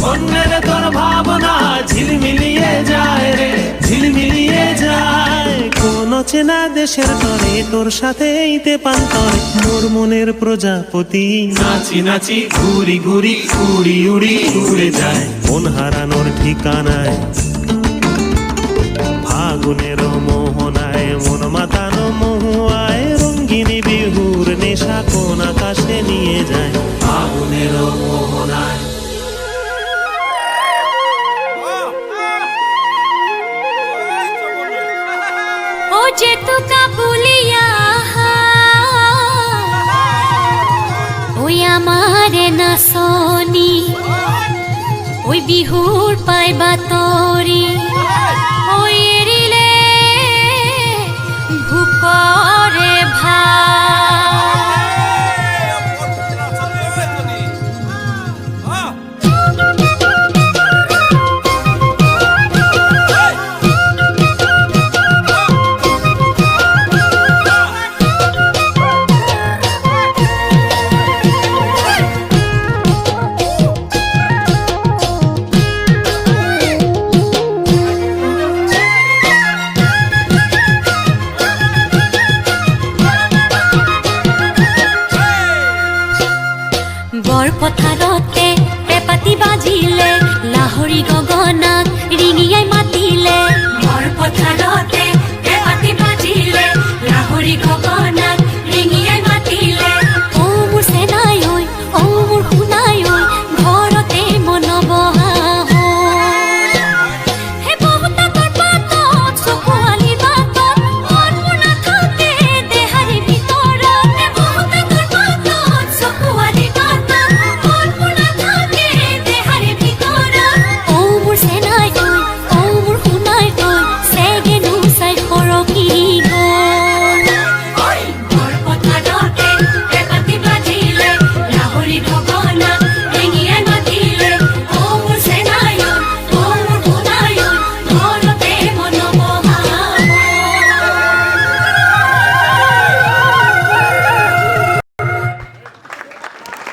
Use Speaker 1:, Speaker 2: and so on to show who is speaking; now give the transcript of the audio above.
Speaker 1: যায় কন্যের তোর ভাবনা ঝিলমিলিয়ে যায় রে ঝিলমিলিয়ে যায়। কোন চেনা দেশের তরে তোর সাথে ইতে পান্তরে মোর মনের প্রজাপতি। নাচি নাচি ঘুরি ঘুরি উড়ি উড়ি উড়ে যায়। মন হারানোর ঠিকানায় ফাগুনের মোহনায় মন মাতানো মহুয়ায় রঙ্গিনী বিহুর নেশা কোন আকাশে নিয়ে যায়। ফাগুনের মোহনায়।
Speaker 2: যে তো কাবুলিয়া ওই আমারে না সনি ওই বিহুর পাইবা তরি বৰপথাৰতে পেপাতি বাজিলে লাহৰি গগনাক